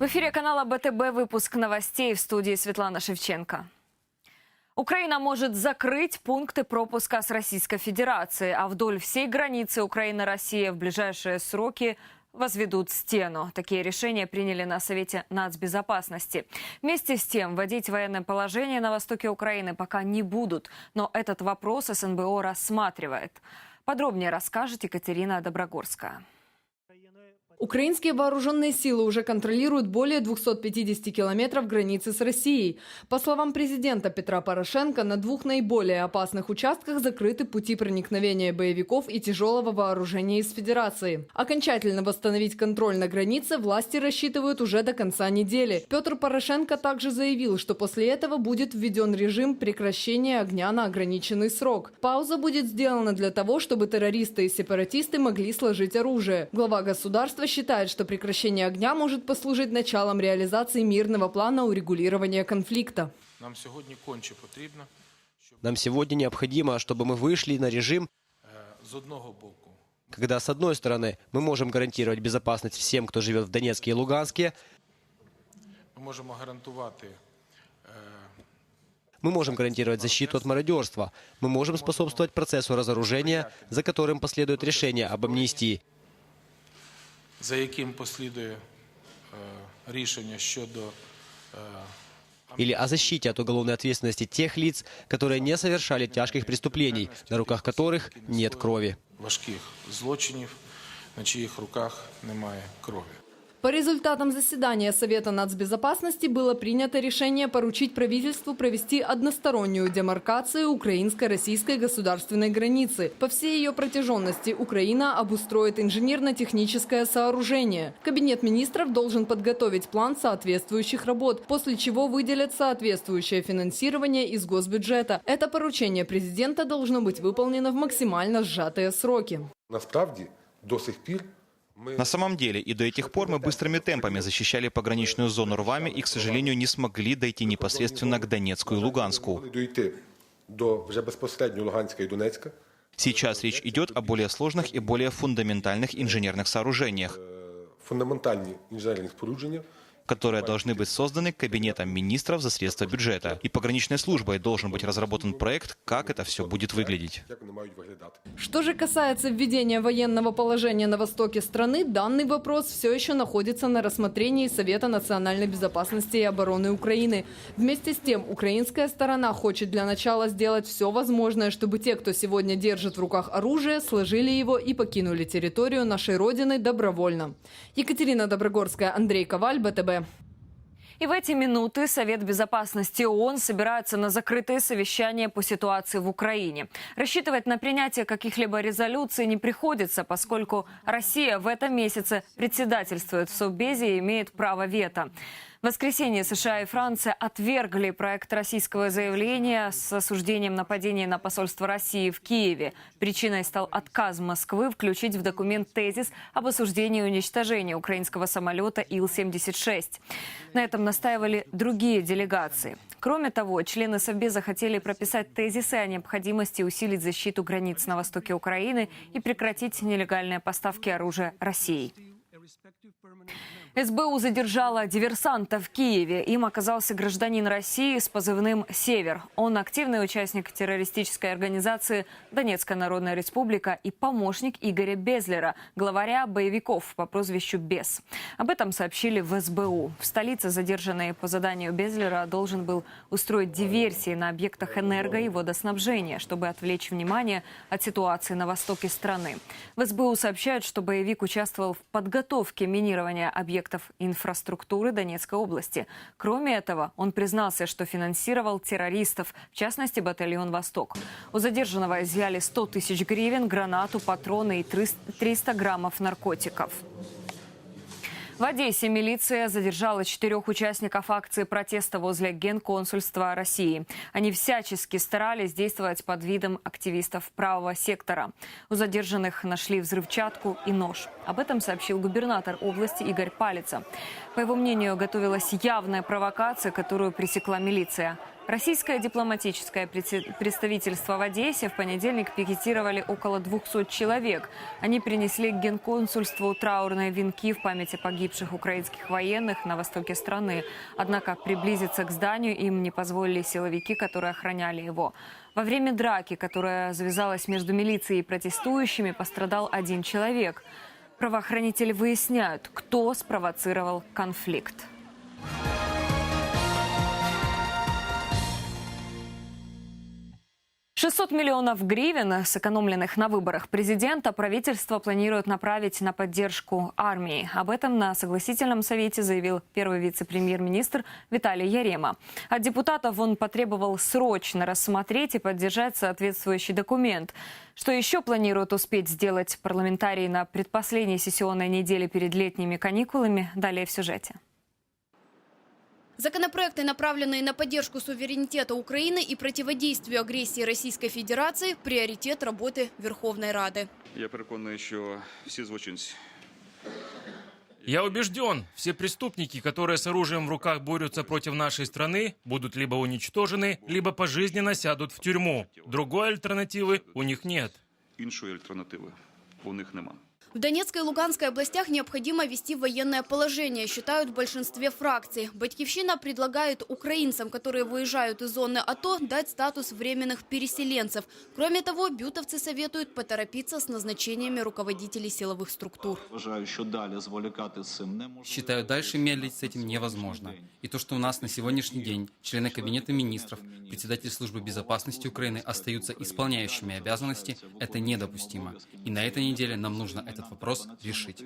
В эфире канала БТБ выпуск новостей в студии Светлана Шевченко. Украина может закрыть пункты пропуска с Российской Федерацией, а вдоль всей границы Украина-Россия в ближайшие сроки возведут стену. Такие решения приняли на Совете нацбезопасности. Вместе с тем, вводить военное положение на востоке Украины пока не будут. Но этот вопрос СНБО рассматривает. Подробнее расскажет Екатерина Доброгорская. Украинские вооруженные силы уже контролируют более 250 километров границы с Россией. По словам президента Петра Порошенко, на двух наиболее опасных участках закрыты пути проникновения боевиков и тяжелого вооружения из Федерации. Окончательно восстановить контроль на границе власти рассчитывают уже до конца недели. Петр Порошенко также заявил, что после этого будет введен режим прекращения огня на ограниченный срок. Пауза будет сделана для того, чтобы террористы и сепаратисты могли сложить оружие. Глава государства считает, что прекращение огня может послужить началом реализации мирного плана урегулирования конфликта. Нам сьогодні конче потрібно, щоб Нам сегодня необходимо, чтобы мы вышли на режим, е, з одного боку. когда, с одной стороны, мы можем гарантировать безопасность всем, кто живет в Донецке и Луганске, ми можемо гарантувати е, мы можем гарантировать защиту от мародерства, мы можем способствовать процессу разоружения, за которым последует решение об амнистии, за яким послідує е, рішення щодо е, или о защите от уголовной ответственности тех лиц, которые не совершали тяжких преступлений, на руках которых нет крови. важких злочинів, на чиїх руках немає крові. По результатам заседания Совета нацбезопасности было принято решение поручить правительству провести одностороннюю демаркацию украинско-российской государственной границы. По всей ее протяженности Украина обустроит инженерно-техническое сооружение. Кабинет министров должен подготовить план соответствующих работ, после чего выделят соответствующее финансирование из госбюджета. Это поручение президента должно быть выполнено в максимально сжатые сроки. Насправді до сих пір На самом деле, и до этих пор мы быстрыми темпами защищали пограничную зону рвами и, к сожалению, не смогли дойти непосредственно к Донецку и Луганску. могли дійти до вже безпосередньо Луганська і Донецька. Сейчас речь идет о более сложных и более фундаментальных инженерных сооружениях, Е, Фундаментальні інженерні спорудження. которые должны быть созданы Кабинетом министров за средства бюджета. И пограничной службой должен быть разработан проект, как это все будет выглядеть. Что же касается введения военного положения на востоке страны, данный вопрос все еще находится на рассмотрении Совета национальной безопасности и обороны Украины. Вместе с тем, украинская сторона хочет для начала сделать все возможное, чтобы те, кто сегодня держит в руках оружие, сложили его и покинули территорию нашей Родины добровольно. Екатерина Доброгорская, Андрей Коваль, БТБ. И в эти минуты Совет Безопасности ООН собирается на закрытое совещание по ситуации в Украине. Рассчитывать на принятие каких-либо резолюций не приходится, поскольку Россия в этом месяце председательствует в Совбезе и имеет право вето. В воскресенье США и Франция отвергли проект российского заявления с осуждением нападения на посольство России в Киеве. Причиной стал отказ Москвы включить в документ тезис об осуждении уничтожения украинского самолета Ил-76. На этом настаивали другие делегации. Кроме того, члены Совбеза хотели прописать тезисы о необходимости усилить защиту границ на востоке Украины и прекратить нелегальные поставки оружия России. СБУ задержала диверсанта в Киеве. Им оказался гражданин России с позывным «Север». Он активный участник террористической организации «Донецкая Народная Республика» и помощник Игоря Безлера, главаря боевиков по прозвищу «Бес». Об этом сообщили в СБУ. В столице задержанный по заданию Безлера должен был устроить диверсии на объектах энерго и водоснабжения, чтобы отвлечь внимание от ситуации на востоке страны. В СБУ сообщают, что боевик участвовал в подготовке минирования объектов инфраструктуры Донецкой области. Кроме этого, он признался, что финансировал террористов, в частности, батальон «Восток». У задержанного изъяли 100 тысяч гривен, гранату, патроны и 300 граммов наркотиков. В Одессе милиция задержала четырех участников акции протеста возле Генконсульства России. Они всячески старались действовать под видом активистов правого сектора. У задержанных нашли взрывчатку и нож. Об этом сообщил губернатор области Игорь Палица. По его мнению, готовилась явная провокация, которую пресекла милиция. Российское дипломатическое представительство в Одессе в понедельник пикетировали около 200 человек. Они принесли к генконсульству траурные венки в память о погибших украинских военных на востоке страны. Однако приблизиться к зданию им не позволили силовики, которые охраняли его. Во время драки, которая завязалась между милицией и протестующими, пострадал один человек. Правоохранители выясняют, кто спровоцировал конфликт. – 600 миллионов гривен, сэкономленных на выборах президента, правительство планирует направить на поддержку армии. Об этом на согласительном совете заявил первый вице-премьер-министр Виталий Ярема. От депутатов он потребовал срочно рассмотреть и поддержать соответствующий документ. Что еще планируют успеть сделать парламентарии на предпоследней сессионной неделе перед летними каникулами, далее в сюжете. Законопроекты, направленные на поддержку суверенитета Украины и противодействию агрессии Российской Федерации – приоритет работы Верховной Рады. Я переконаний, що всі злочинці Я убежден, все преступники, которые с оружием в руках борются против нашей страны, будут либо уничтожены, либо пожизненно сядут в тюрьму. Другой альтернативы у них нет. іншої альтернативи у них нема. В Донецкой и Луганской областях необходимо ввести военное положение, считают в большинстве фракций. Батькивщина предлагает украинцам, которые выезжают из зоны АТО, дать статус временных переселенцев. Кроме того, бютовцы советуют поторопиться с назначениями руководителей силовых структур. Считаю, дальше медлить с этим невозможно. И то, что у нас на сегодняшний день члены Кабинета министров, председатель службы безопасности Украины остаются исполняющими обязанности, это недопустимо. И на этой неделе нам нужно этот вопрос решить.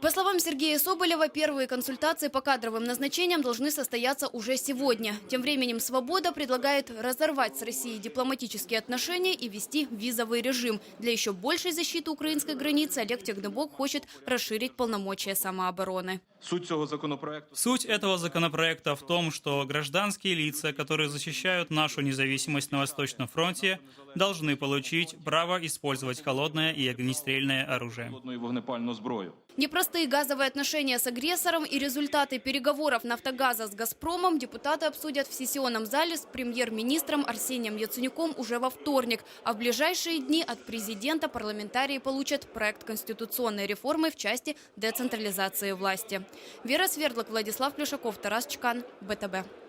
По словам Сергея Соболева, первые консультации по кадровым назначениям должны состояться уже сегодня. Тем временем «Свобода» предлагает разорвать с Россией дипломатические отношения и ввести визовый режим. Для еще большей защиты украинской границы Олег Тягнебок хочет расширить полномочия самообороны. Суть этого законопроекта в том, что гражданские лица, которые защищают нашу независимость на Восточном фронте, должны получить право использовать холодное и огнестрельное оружие. вогнепальну зброю. Непростые газовые отношения с агрессором и результаты переговоров «Нафтогаза» с «Газпромом» депутаты обсудят в сессионном зале с премьер-министром Арсением Яценюком уже во вторник. А в ближайшие дни от президента парламентарии получат проект конституционной реформы в части децентрализации власти. Вера Свердлок, Владислав Плюшаков, Тарас Чкан, БТБ.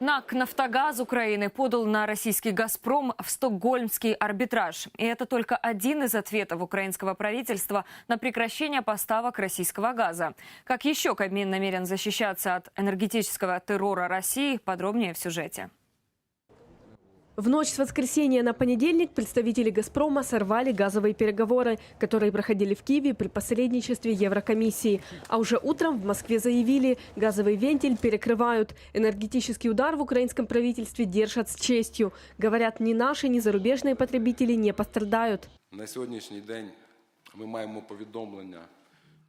НАК «Нафтогаз» Украины подал на российский «Газпром» в стокгольмский арбитраж. И это только один из ответов украинского правительства на прекращение поставок российского газа. Как еще Кабмин намерен защищаться от энергетического террора России, подробнее в сюжете. В ночь с воскресенья на понедельник представители «Газпрома» сорвали газовые переговоры, которые проходили в Киеве при посредничестве Еврокомиссии. А уже утром в Москве заявили, газовый вентиль перекрывают. Энергетический удар в украинском правительстве держат с честью. Говорят, ни наши, ни зарубежные потребители не пострадают. На сьогоднішній день ми маємо повідомлення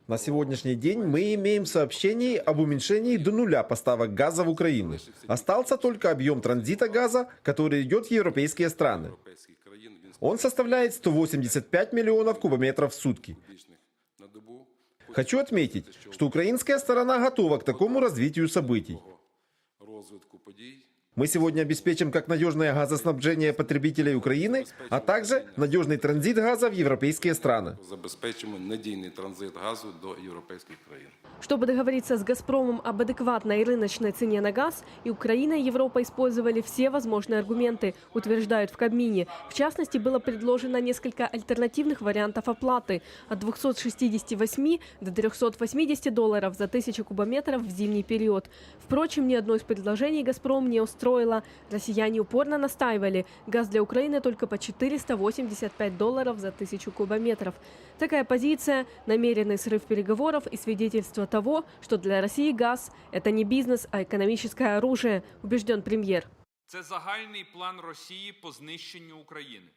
На сегодняшний день мы имеем сообщение об уменьшении до нуля поставок газа в Украину. Остался только объем транзита газа, который идет в европейские страны. європейських країн. Він Он составляет 185 миллионов кубометров в сутки. на добу Хочу отметить, что украинская сторона готова к такому развитию событий. розвитку подій Мы сегодня обеспечим как надежное газоснабжение потребителей Украины, а также надежный транзит газа в европейские страны. забезпечимо надійний транзит газу до європейських країн. Чтобы договориться с «Газпромом» об адекватной рыночной цене на газ, и Украина, и Европа использовали все возможные аргументы, утверждают в Кабмине. В частности, было предложено несколько альтернативных вариантов оплаты – от 268 до 380 долларов за тысячу кубометров в зимний период. Впрочем, ни одно из предложений «Газпром» не устроило. Россияне упорно настаивали – газ для Украины только по 485 долларов за тысячу кубометров. Такая позиция – намеренный срыв переговоров и свидетельство того, что для России газ – это не бизнес, а экономическое оружие, убежден премьер. Це загальний план Росії по знищенню України.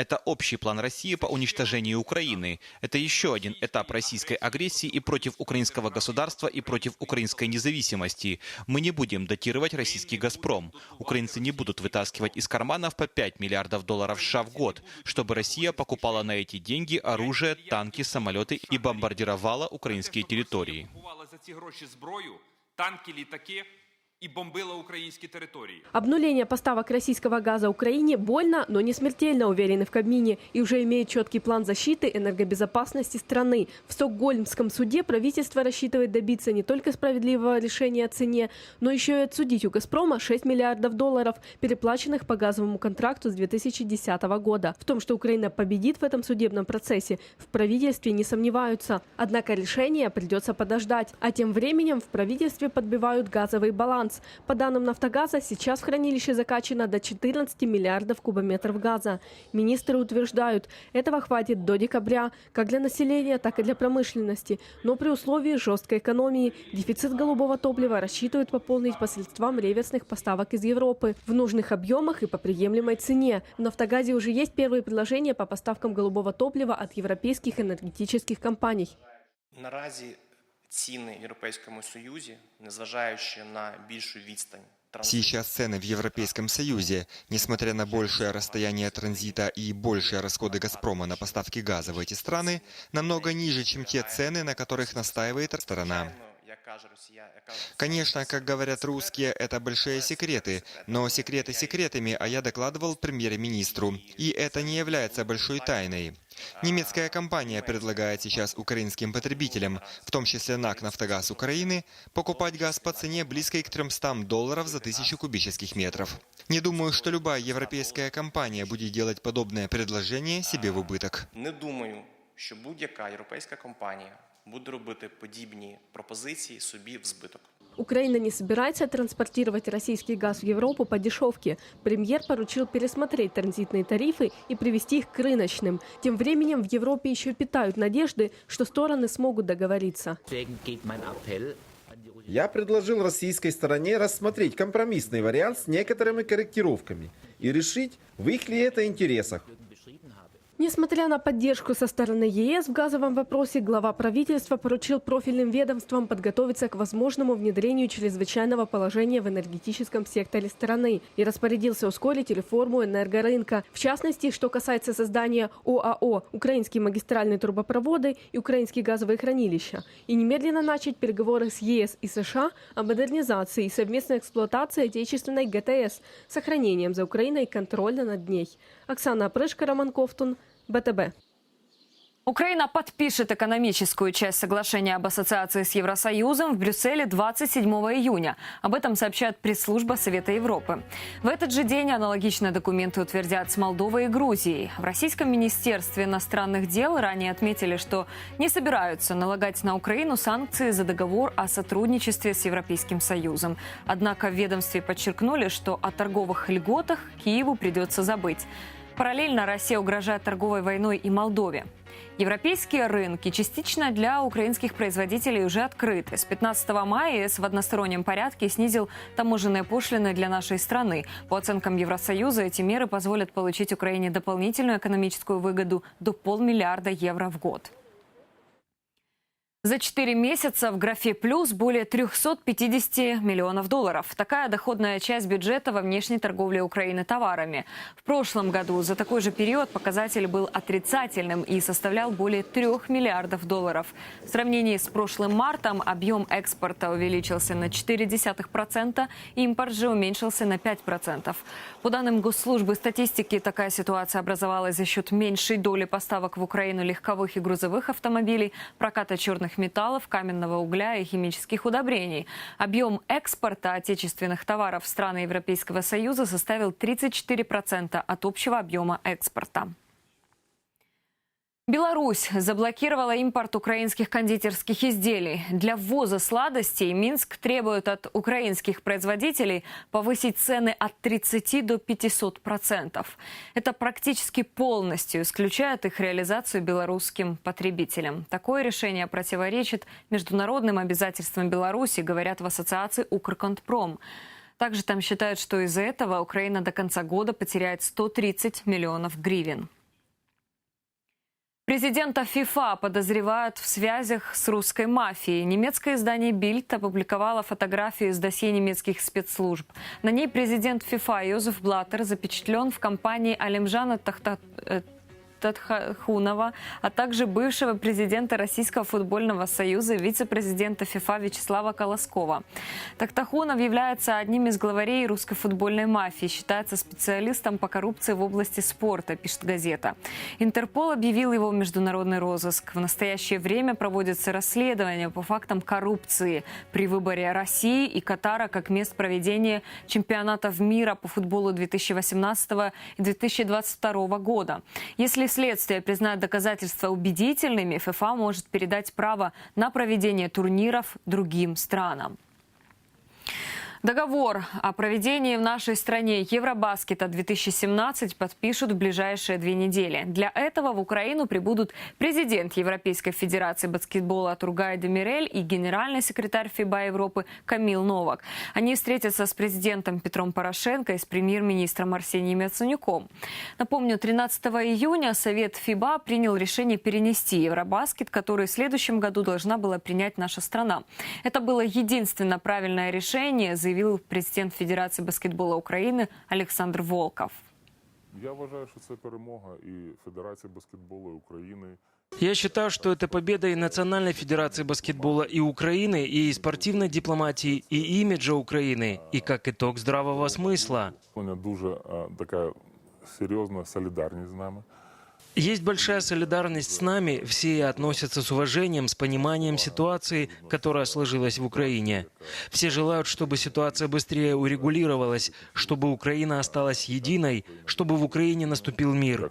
Это общий план России по уничтожению Украины. Это еще один этап российской агрессии и против украинского государства, и против украинской независимости. Мы не будем датировать российский «Газпром». Украинцы не будут вытаскивать из карманов по 5 миллиардов долларов США в год, чтобы Россия покупала на эти деньги оружие, танки, самолеты и бомбардировала украинские территории. Купували за ці гроші зброю, танки, літаки і бомбила українські території. Обнуление поставок российского газа Украине больно, но не смертельно, уверены в Кабмине, и уже имеет четкий план защиты энергобезопасности страны. В Стокгольмском суде правительство рассчитывает добиться не только справедливого решения о цене, но еще и отсудить у «Газпрома» 6 миллиардов долларов, переплаченных по газовому контракту с 2010 года. В том, что Украина победит в этом судебном процессе, в правительстве не сомневаются. Однако решение придется подождать. А тем временем в правительстве подбивают газовый баланс. По данным «Нафтогаза», сейчас в хранилище закачано до 14 миллиардов кубометров газа. Министры утверждают, этого хватит до декабря, как для населения, так и для промышленности. Но при условии жесткой экономии дефицит голубого топлива рассчитывают пополнить посредством реверсных поставок из Европы в нужных объемах и по приемлемой цене. В «Нафтогазе» уже есть первые предложения по поставкам голубого топлива от европейских энергетических компаний ціни в Європейському Союзі, незважаючи на більшу відстань Сейчас цены в Европейском Союзе, несмотря на большее расстояние транзита и большие расходы «Газпрома» на поставки газа в эти страны, намного ниже, чем те цены, на которых настаивает сторона. як каже Росія, яка Конечно, как говорят русские, это большие секреты, но секреты секретами, а я докладывал премьер-министру. И это не является большой тайной. Немецкая компания предлагает сейчас украинским потребителям, в том числе НАК «Нафтогаз Украины», покупать газ по цене близкой к 300 долларов за тысячу кубических метров. Не думаю, что любая европейская компания будет делать подобное предложение себе в убыток. не думаю, що будь-яка європейська компанія буде робити подібні пропозиції собі в збиток. Украина не собирается транспортировать российский газ в Европу по дешевке. Премьер поручил пересмотреть транзитные тарифы и привести их к рыночным. Тем временем в Европе еще питают надежды, что стороны смогут договориться. Я предложил российской стороне рассмотреть компромиссный вариант с некоторыми корректировками и решить, в их ли это интересах. Несмотря на поддержку со стороны ЕС в газовом вопросе, глава правительства поручил профильным ведомствам подготовиться к возможному внедрению чрезвычайного положения в энергетическом секторе страны и распорядился ускорить реформу энергорынка. В частности, что касается создания ОАО «Украинские магистральные трубопроводы» и «Украинские газовые хранилища» и немедленно начать переговоры с ЕС и США о модернизации и совместной эксплуатации отечественной ГТС с сохранением за Украиной контроля над ней. Оксана Прышка, Роман Ковтун, БТБ. Украина подпишет экономическую часть соглашения об ассоциации с Евросоюзом в Брюсселе 27 июня. Об этом сообщает пресс-служба Совета Европы. В этот же день аналогичные документы утвердят с Молдовой и Грузией. В Российском Министерстве иностранных дел ранее отметили, что не собираются налагать на Украину санкции за договор о сотрудничестве с Европейским Союзом. Однако в ведомстве подчеркнули, что о торговых льготах Киеву придется забыть. Параллельно Россия угрожает торговой войной и Молдове. Европейские рынки частично для украинских производителей уже открыты. С 15 мая ЕС в одностороннем порядке снизил таможенные пошлины для нашей страны. По оценкам Евросоюза, эти меры позволят получить Украине дополнительную экономическую выгоду до полмиллиарда евро в год. За 4 месяца в графе «плюс» более 350 миллионов долларов. Такая доходная часть бюджета во внешней торговле Украины товарами. В прошлом году за такой же период показатель был отрицательным и составлял более 3 миллиардов долларов. В сравнении с прошлым мартом объем экспорта увеличился на 0,4%, импорт же уменьшился на 5%. По данным Госслужбы статистики, такая ситуация образовалась за счет меньшей доли поставок в Украину легковых и грузовых автомобилей, проката черных металлов, каменного угля и химических удобрений. Объем экспорта отечественных товаров в страны Европейского Союза составил 34% от общего объема экспорта. Беларусь заблокировала импорт украинских кондитерских изделий. Для ввоза сладостей Минск требует от украинских производителей повысить цены от 30 до 500 процентов. Это практически полностью исключает их реализацию белорусским потребителям. Такое решение противоречит международным обязательствам Беларуси, говорят в ассоциации «Укрконтпром». Также там считают, что из-за этого Украина до конца года потеряет 130 миллионов гривен. Президента ФИФА подозревают в связях с русской мафией. Немецкое издание «Бильд» опубликовало фотографию из досье немецких спецслужб. На ней президент ФИФА Йозеф Блаттер запечатлен в компании Алимжана Тахта... Тахунова, а также бывшего президента Российского футбольного союза вице-президента ФИФА Вячеслава Колоскова. Тахтахунов является одним из главарей русской футбольной мафии, считается специалистом по коррупции в области спорта, пишет газета. Интерпол объявил его международный розыск. В настоящее время проводится расследование по фактам коррупции при выборе России и Катара как мест проведения чемпионатов мира по футболу 2018 и 2022 года. Если следствие признает доказательства убедительными, ФИФА может передать право на проведение турниров другим странам. Договор о проведении в нашей стране Евробаскета 2017 подпишут в ближайшие две недели. Для этого в Украину прибудут президент Европейской Федерации баскетбола Тургай Демирель и генеральный секретарь ФИБА Европы Камил Новак. Они встретятся с президентом Петром Порошенко и с премьер-министром Арсением Яценюком. Напомню, 13 июня Совет ФИБА принял решение перенести Евробаскет, который в следующем году должна была принять наша страна. Это было единственно правильное решение, заявил президент Федерации баскетбола України Олександр Волков. Я вважаю, що це перемога і Федерації баскетболу України. Я считаю, что это победа и Национальной Федерации баскетбола и Украины, и спортивной дипломатии, и имиджа Украины, и как итог здравого смысла. У мене дуже е, така серйозна солідарність з нами. Есть большая солидарность с нами, все относятся с уважением, с пониманием ситуации, которая сложилась в Украине. Все желают, чтобы ситуация быстрее урегулировалась, чтобы Украина осталась единой, чтобы в Украине наступил мир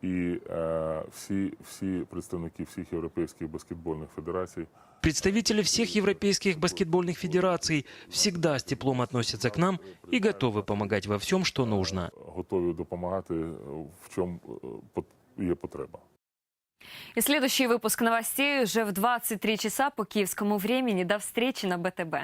Так, щоб в Україні настав м- е, мир. І е, всі, всі представники всіх європейських баскетбольних федерацій Представители всех европейских баскетбольных федераций всегда с теплом относятся к нам и готовы помогать во всем, что нужно. готові допомагати, е, в чому е, пот- є потреба. И следующий выпуск новостей уже в 23 часа по киевскому времени. До встречи на БТБ.